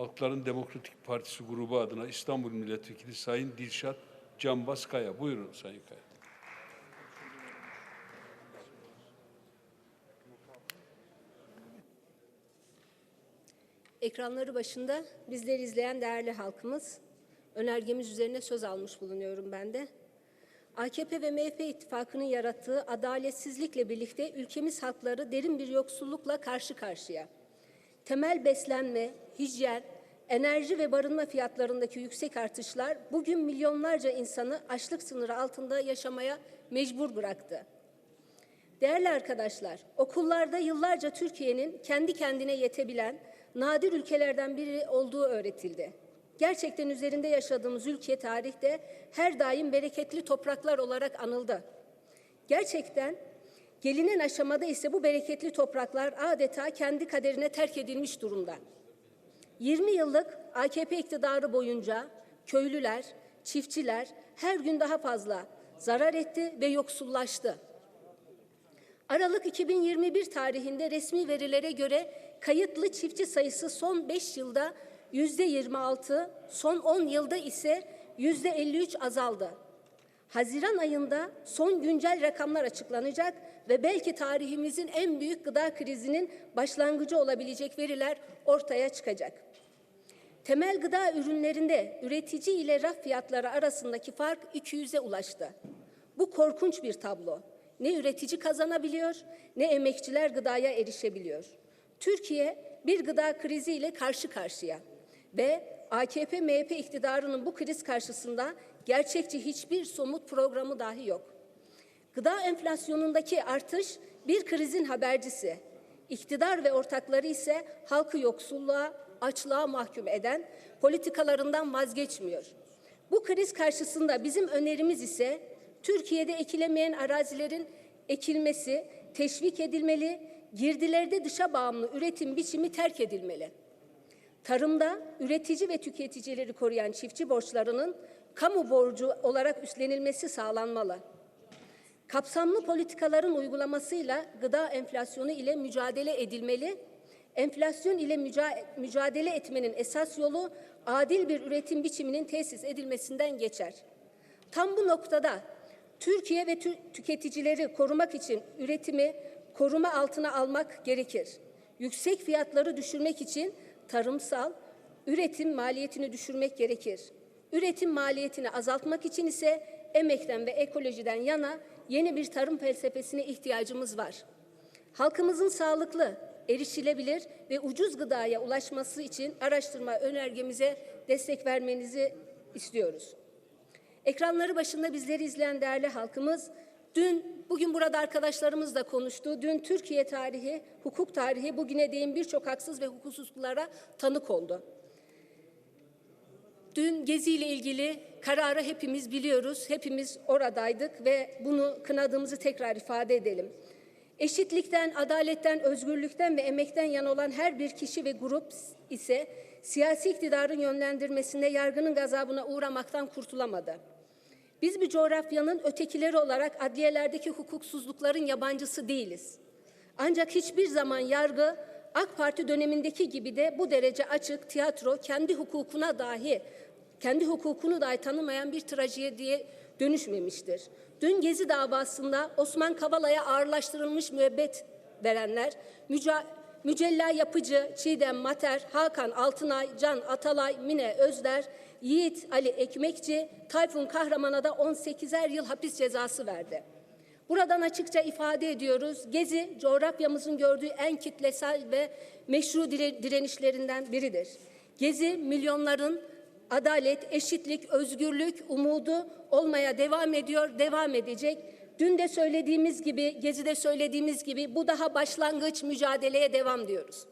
Halkların Demokratik Partisi grubu adına İstanbul Milletvekili Sayın Dilşat Canbaz Kaya. Buyurun Sayın Kaya. Ekranları başında bizleri izleyen değerli halkımız, önergemiz üzerine söz almış bulunuyorum ben de. AKP ve MHP ittifakının yarattığı adaletsizlikle birlikte ülkemiz halkları derin bir yoksullukla karşı karşıya. Temel beslenme, hijyen, enerji ve barınma fiyatlarındaki yüksek artışlar bugün milyonlarca insanı açlık sınırı altında yaşamaya mecbur bıraktı. Değerli arkadaşlar, okullarda yıllarca Türkiye'nin kendi kendine yetebilen nadir ülkelerden biri olduğu öğretildi. Gerçekten üzerinde yaşadığımız ülke tarihte her daim bereketli topraklar olarak anıldı. Gerçekten gelinen aşamada ise bu bereketli topraklar adeta kendi kaderine terk edilmiş durumda. 20 yıllık AKP iktidarı boyunca köylüler, çiftçiler her gün daha fazla zarar etti ve yoksullaştı. Aralık 2021 tarihinde resmi verilere göre kayıtlı çiftçi sayısı son 5 yılda yüzde 26, son 10 yılda ise yüzde 53 azaldı. Haziran ayında son güncel rakamlar açıklanacak ve belki tarihimizin en büyük gıda krizinin başlangıcı olabilecek veriler ortaya çıkacak. Temel gıda ürünlerinde üretici ile raf fiyatları arasındaki fark 200'e ulaştı. Bu korkunç bir tablo. Ne üretici kazanabiliyor ne emekçiler gıdaya erişebiliyor. Türkiye bir gıda kriziyle karşı karşıya ve AKP MHP iktidarının bu kriz karşısında gerçekçi hiçbir somut programı dahi yok. Gıda enflasyonundaki artış bir krizin habercisi. İktidar ve ortakları ise halkı yoksulluğa, açlığa mahkum eden politikalarından vazgeçmiyor. Bu kriz karşısında bizim önerimiz ise Türkiye'de ekilemeyen arazilerin ekilmesi teşvik edilmeli, girdilerde dışa bağımlı üretim biçimi terk edilmeli. Tarımda üretici ve tüketicileri koruyan çiftçi borçlarının kamu borcu olarak üstlenilmesi sağlanmalı. Kapsamlı politikaların uygulamasıyla gıda enflasyonu ile mücadele edilmeli. Enflasyon ile müca- mücadele etmenin esas yolu adil bir üretim biçiminin tesis edilmesinden geçer. Tam bu noktada Türkiye ve tü- tüketicileri korumak için üretimi koruma altına almak gerekir. Yüksek fiyatları düşürmek için tarımsal üretim maliyetini düşürmek gerekir. Üretim maliyetini azaltmak için ise emekten ve ekolojiden yana yeni bir tarım felsefesine ihtiyacımız var. Halkımızın sağlıklı, erişilebilir ve ucuz gıdaya ulaşması için araştırma önergemize destek vermenizi istiyoruz. Ekranları başında bizleri izleyen değerli halkımız, dün, bugün burada arkadaşlarımız da konuştu. Dün Türkiye tarihi, hukuk tarihi bugüne değin birçok haksız ve hukuksuzluklara tanık oldu. Dün Gezi ile ilgili kararı hepimiz biliyoruz. Hepimiz oradaydık ve bunu kınadığımızı tekrar ifade edelim. Eşitlikten, adaletten, özgürlükten ve emekten yana olan her bir kişi ve grup ise siyasi iktidarın yönlendirmesinde yargının gazabına uğramaktan kurtulamadı. Biz bir coğrafyanın ötekileri olarak adliyelerdeki hukuksuzlukların yabancısı değiliz. Ancak hiçbir zaman yargı AK Parti dönemindeki gibi de bu derece açık, tiyatro, kendi hukukuna dahi, kendi hukukunu dahi tanımayan bir trajediye dönüşmemiştir. Dün Gezi davasında Osman Kavala'ya ağırlaştırılmış müebbet verenler, müca Mücella Yapıcı, Çiğdem Mater, Hakan Altınay, Can Atalay, Mine Özder, Yiğit Ali Ekmekçi, Tayfun Kahraman'a da 18'er yıl hapis cezası verdi. Buradan açıkça ifade ediyoruz. Gezi coğrafyamızın gördüğü en kitlesel ve meşru dire- direnişlerinden biridir. Gezi milyonların adalet, eşitlik, özgürlük umudu olmaya devam ediyor, devam edecek. Dün de söylediğimiz gibi, Gezi'de söylediğimiz gibi bu daha başlangıç mücadeleye devam diyoruz.